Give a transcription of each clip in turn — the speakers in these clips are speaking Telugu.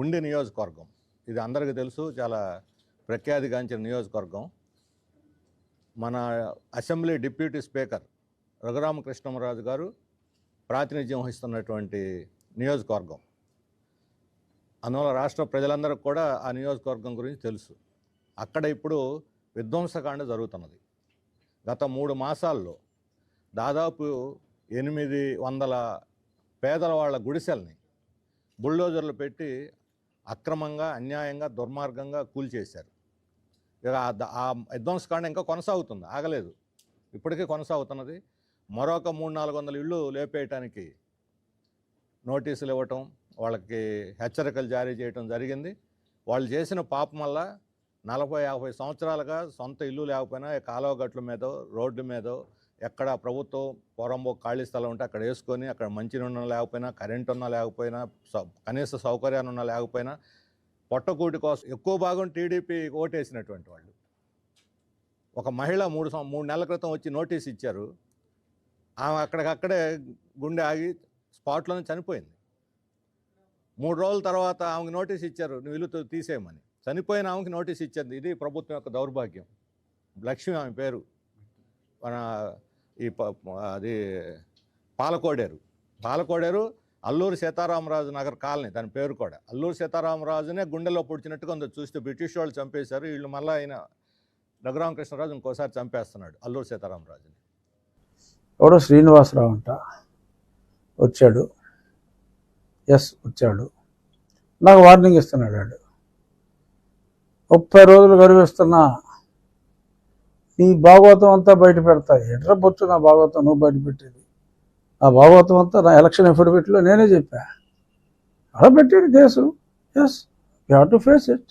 ఉండి నియోజకవర్గం. ఇది అందరికీ తెలుసు చాలా ప్రఖ్యాతిగాంచిన నియోజకవర్గం. మన అసెంబ్లీ డిప్యూటీ స్పీకర్ రఘురామకృష్ణమరాజు గారు ప్రాతినిధ్యం వహిస్తున్నటువంటి నియోజకవర్గం. అందువల్ల రాష్ట్ర ప్రజలందరికీ కూడా ఆ నియోజకవర్గం గురించి తెలుసు. అక్కడ ఇప్పుడు విధ్వంసకాండ జరుగుతున్నది. గత మూడు మాసాల్లో దాదాపు ఎనిమిది వందల పేదల వాళ్ళ గుడిసెల్ని బుల్డోజర్లు పెట్టి అక్రమంగా అన్యాయంగా దుర్మార్గంగా కూల్చేశారు ఇక ఆ ద- కాండ విధ్వంసకాండ ఇంకా కొనసాగుతుంది. ఆగలేదు. ఇప్పటికీ కొనసాగుతున్నది. మరొక మూడు నాలుగు వందల ఇళ్ళు లేపేయటానికి నోటీసులు ఇవ్వటం వాళ్ళకి హెచ్చరికలు జారీ చేయటం జరిగింది. వాళ్ళు చేసిన పాపం వల్ల నలభై యాభై సంవత్సరాలుగా సొంత ఇల్లు లేకపోయినా కాలువ గట్ల మీద రోడ్డు మీదో ఎక్కడ ప్రభుత్వం పొరంబో ఖాళీ స్థలం ఉంటే అక్కడ వేసుకొని అక్కడ మంచి లేకపోయినా కరెంట్ ఉన్నా లేకపోయినా కనీస సౌకర్యాలు ఉన్నా లేకపోయినా పొట్టకూటి కోసం ఎక్కువ భాగం టీడీపీ ఓటేసినటువంటి వాళ్ళు. ఒక మహిళ మూడు మూడు నెలల క్రితం వచ్చి నోటీస్ ఇచ్చారు. ఆమె అక్కడికక్కడే గుండె ఆగి స్పాట్లోనే చనిపోయింది. మూడు రోజుల తర్వాత ఆమెకి నోటీస్ ఇచ్చారు నువ్వు ఇల్లు తీసేయమని. చనిపోయిన ఆమెకి నోటీస్ ఇచ్చింది ఇది ప్రభుత్వం యొక్క దౌర్భాగ్యం. లక్ష్మి ఆమె పేరు. మన ఈ ప- అది పాలకోడేరు. పాలకోడేరు అల్లూరు సీతారామరాజు నగర్ కాలనీ దాని పేరు కూడా. అల్లూరు సీతారామరాజునే గుండెలో పొడిచినట్టుగా ఉంది. చూస్తే బ్రిటిష్ వాళ్ళు చంపేశారు. వీళ్ళు మళ్ళీ ఆయన రఘురామకృష్ణరాజు ఇంకోసారి చంపేస్తున్నాడు అల్లూరు సీతారామరాజుని. ఎవడో శ్రీనివాసరావు అంట. వచ్చాడు. ఎస్ వచ్చాడు. నాకు వార్నింగ్ ఇస్తున్నాడు వాడు. ముప్పై రోజులు గడువిస్తున్నా నీ భాగవతం అంతా బయట పెడతా. ఎట్రా బొచ్చు నా భాగవతం నువ్వు బయట పెట్టేది? ఆ భాగవతం అంతా నా ఎలక్షన్ ఎఫిడవిట్లో నేనే చెప్పా. అలా పెట్టాడు case. Yes you have to face it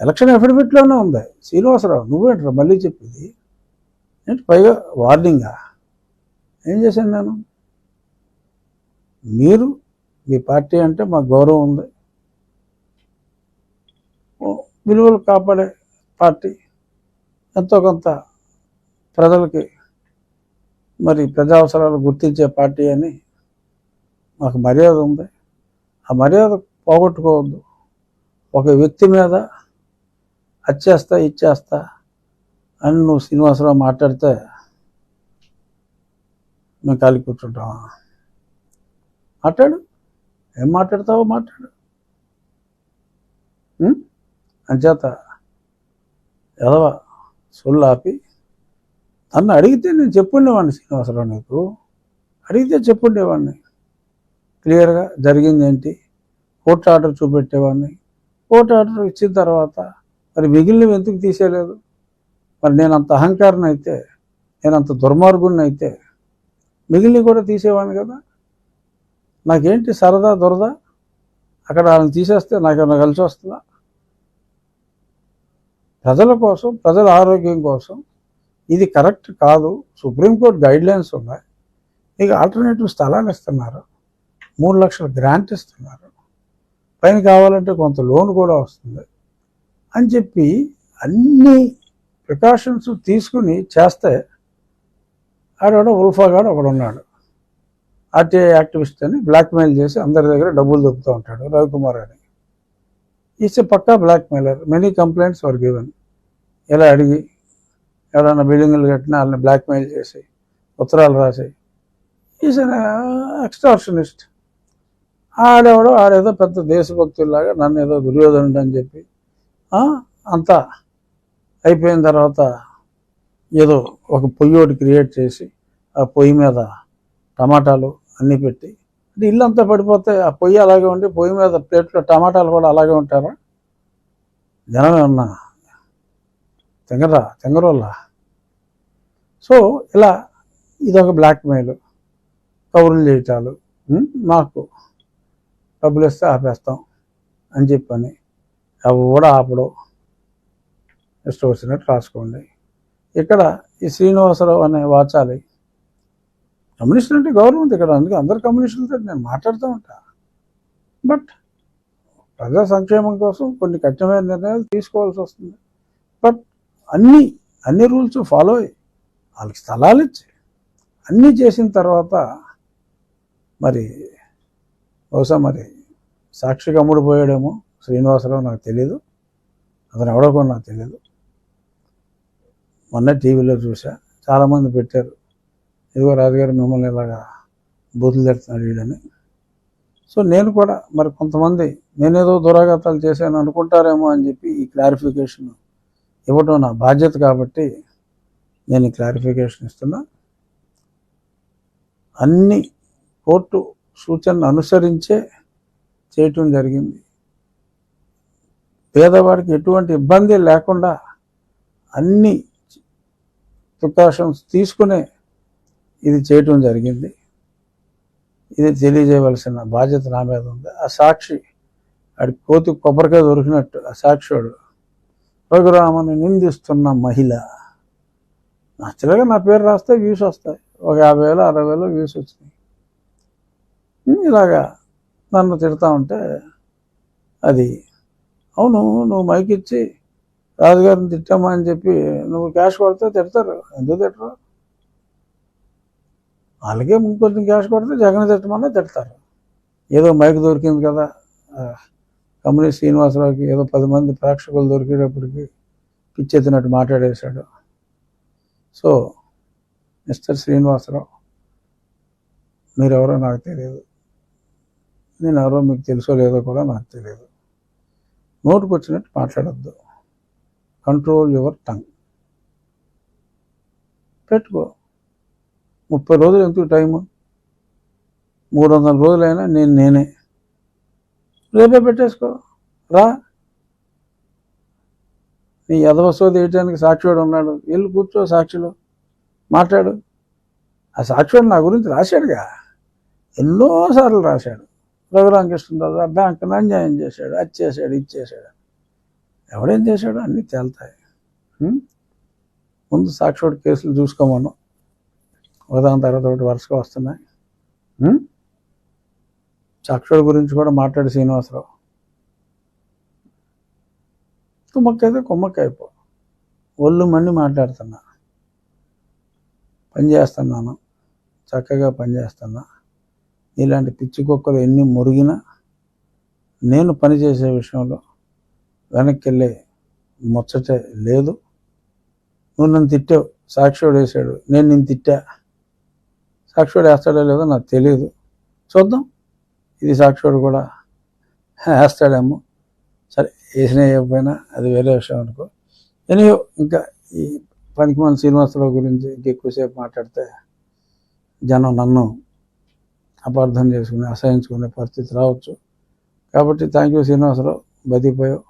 election ఎఫిడవిట్లోనే ఉంది. శ్రీనివాసరావు నువ్వేంట్రా మళ్ళీ చెప్పింది? ఏంటి పైగా వార్నింగా ఏం చేశాను నేను? మీరు మీ పార్టీ అంటే మాకు గౌరవం ఉంది. విలువలు కాపాడే పార్టీ. ఎంతో కొంత ప్రజలకి మరి ప్రజా అవసరాలు గుర్తించే పార్టీ అని మాకు మర్యాద ఉంది. ఆ మర్యాద పోగొట్టుకోవద్దు. ఒక వ్యక్తి మీద అచ్చేస్తా ఇచ్చేస్తా అని నువ్వు శ్రీనివాసరావు మాట్లాడితే మేము కాలి కూర్చుంటామా? మాట్లాడు. ఏం మాట్లాడతావో మాట్లాడు. అంచేత ఎదవ సొల్లాపి ఆపి నన్ను అడిగితే నేను చెప్పుండేవాడిని శ్రీనివాసరావు నీకు. అడిగితే చెప్పుండేవాడిని. క్లియర్గా జరిగింది ఏంటి? కోర్టు ఆర్డర్ చూపెట్టేవాడిని. కోర్టు ఆర్డర్ ఇచ్చిన తర్వాత మరి మిగిలినవి ఎందుకు తీసేయలేదు? మరి నేను అంత అహంకారం అయితే నేను అంత దుర్మార్గుని అయితే మిగిలినవి కూడా తీసేవాడిని కదా? నాకేంటి సరదా దురదా? అక్కడ వాళ్ళని తీసేస్తే నాకేమైనా కలిసి వస్తుందా? ప్రజల కోసం ప్రజల ఆరోగ్యం కోసం ఇది కరెక్ట్ కాదు. సుప్రీంకోర్టు గైడ్లైన్స్ ఉన్నాయి. మీకు ఆల్టర్నేటివ్ స్థలాలు ఇస్తున్నారు. మూడు లక్షల గ్రాంట్ ఇస్తున్నారు. పైన కావాలంటే కొంత లోన్ కూడా వస్తుంది అని చెప్పి అన్ని ప్రికాషన్స్ తీసుకుని చేస్తే ఆడవాడు ఉల్ఫాగాడు ఒకడు ఉన్నాడు. ఆర్టీఐ యాక్టివిస్ట్ అని బ్లాక్మెయిల్ చేసి అందరి దగ్గర డబ్బులు దొబ్బుతూ ఉంటాడు రవికుమార్ అని. Is Pakka blackmailer. Many complaints were given ఇలా అడిగి ఎవరైనా బిల్డింగ్లు కట్టినా వాళ్ళని బ్లాక్మెయిల్ చేసి ఉత్తరాలు రాసి ఈస్ ఎక్స్టార్షనిస్ట్ ఆడేవాడు ఆడేదో పెద్ద దేశభక్తుల్లాగా నన్ను ఏదో దుర్యోధనుడు అని చెప్పి అంతా అయిపోయిన తర్వాత ఏదో ఒక పొయ్యోటి క్రియేట్ చేసి ఆ పొయ్యి మీద టమాటాలు అన్నీ పెట్టి అంటే ఇల్లు అంతా పడిపోతే ఆ పొయ్యి అలాగే ఉండి పొయ్యి మీద ప్లేట్లో టమాటాలు కూడా అలాగే ఉంటారా? జనమే ఉన్నా తెంగరా తెంగరోళ్ళ? సో ఇలా ఇదొక బ్లాక్మెయిల్ కౌరులు చేయటాలు మాకు డబ్బులు ఇస్తే ఆపేస్తాం అని చెప్పని అవి కూడా ఆపడు. ఇష్టం వచ్చినట్టు రాసుకోండి. ఇక్కడ ఈ శ్రీనివాసరావు అనే వాచాలి. కమ్యూనిస్టులు అంటే గౌరవం ఇక్కడ అందుకే అందరు కమ్యూనిస్టులతో నేను మాట్లాడుతూ ఉంటా. బట్ ప్రజా సంక్షేమం కోసం కొన్ని కఠినమైన నిర్ణయాలు తీసుకోవాల్సి వస్తుంది. బట్ అన్ని అన్ని రూల్స్ ఫాలో అయ్యి వాళ్ళకి స్థలాలు ఇచ్చి అన్నీ చేసిన తర్వాత మరి బహుశా మరి సాక్షిగా అమ్ముడుపోయాడేమో శ్రీనివాసరావు నాకు తెలియదు అతను ఎవడో కూడా నాకు తెలియదు మొన్న టీవీలో చూసా చాలామంది పెట్టారు. ఇదిగో రాజుగారు మిమ్మల్ని ఇలాగా బూతులు తెడుతున్నాడు వీడని. సో నేను కూడా మరి కొంతమంది నేనేదో దురాఘాతాలు చేశాను అనుకుంటారేమో అని చెప్పి ఈ క్లారిఫికేషన్ ఇవ్వటం నా బాధ్యత కాబట్టి నేను క్లారిఫికేషన్ ఇస్తున్నా. అన్ని కోర్టు సూచనలు అనుసరించే చేయటం జరిగింది. పేదవాడికి ఎటువంటి ఇబ్బంది లేకుండా అన్ని ప్రికాషన్స్ తీసుకునే ఇది చేయటం జరిగింది. ఇది తెలియజేయవలసిన బాధ్యత నా మీద ఉంది. ఆ సాక్షి ఆడి కోతి కొబ్బరికాయ దొరికినట్టు ఆ సాక్షి వాడు రఘురామని నిందిస్తున్న మహిళ. నచ్చలేక నా పేరు రాస్తే వ్యూస్ వస్తాయి. ఒక యాభై వేలు అరవై వేలు వ్యూస్ వచ్చినాయి. ఇలాగా నన్ను తిడతా ఉంటే అది అవును నువ్వు మైక్ ఇచ్చి రాజుగారిని తిట్టామా అని చెప్పి నువ్వు క్యాష్ కొడితే తిడతారు. ఎందుకు తిట్టరు? వాళ్ళకే ఇంకొంచెం క్యాష్ కొడితే జగన్ తిట్టమన్నా తిడతారు. ఏదో మైక్ దొరికింది కదా. ఆ, శ్రీనివాసరావుకి ఏదో పది మంది ప్రేక్షకులు దొరికేటప్పటికి పిచ్చెత్తినట్టు మాట్లాడేశాడు. సో మిస్టర్ శ్రీనివాసరావు మీరెవరో నాకు తెలియదు. నేను ఎవరో మీకు తెలుసో లేదో కూడా నాకు తెలియదు. నోటుకు వచ్చినట్టు మాట్లాడద్దు. Control your tongue. పెట్టుకో. ముప్పై రోజులు ఎందుకు టైము? మూడు వందల రోజులైనా నేను నేనే. రేపే పెట్టేసుకో. రా. నీ యదవసోది తీయటానికి సాక్షివాడు ఉన్నాడు? వెళ్ళి కూర్చో సాక్షిలో. మాట్లాడు. ఆ సాక్షివాడు నా గురించి రాశాడుగా. ఎన్నోసార్లు రాశాడు. రఘురామకృష్ణరాజు ఆ బ్యాంకును అన్యాయం చేశాడు అది చేశాడు ఇది చేశాడు. ఎవడేం చేశాడు అన్నీ తేలుతాయి. ముందు సాక్షివాడు కేసులు చూసుకోమను. ఒకదాని తర్వాత ఒకటి వరుసగా వస్తున్నాయి. ఉం? సాక్షుడి గురించి కూడా మాట్లాడు శ్రీనివాసరావు. కుమ్మక్కైతే కుమ్మక్కైపో. ఒళ్ళు మండి మాట్లాడుతున్నా. పని చేస్తున్నాను చక్కగా పనిచేస్తున్నా. ఇలాంటి పిచ్చి కుక్కలు ఎన్ని మురిగినా నేను పని చేసే విషయంలో వెనక్కి వెళ్ళే ముచ్చటే లేదు. నువ్వు నన్ను తిట్టావు. సాక్షివాడు వేసాడు నేను నిన్ను తిట్టా. సాక్షివాడు వేస్తాడో లేదో నాకు తెలియదు చూద్దాం. ఇది సాక్షివాడు కూడా వేస్తాడేమో. సరే వేసినా వేయకపోయినా అది వేరే విషయం అనుకో. ఎనియో ఇంకా ఈ పనికిమాల శ్రీనివాసరావు గురించి ఇంకెక్కువసేపు మాట్లాడితే జనం నన్ను అపార్థం చేసుకుని అసహించుకునే పరిస్థితి రావచ్చు. కాబట్టి థ్యాంక్ యూ శ్రీనివాసరావు. బతికిపోయావు.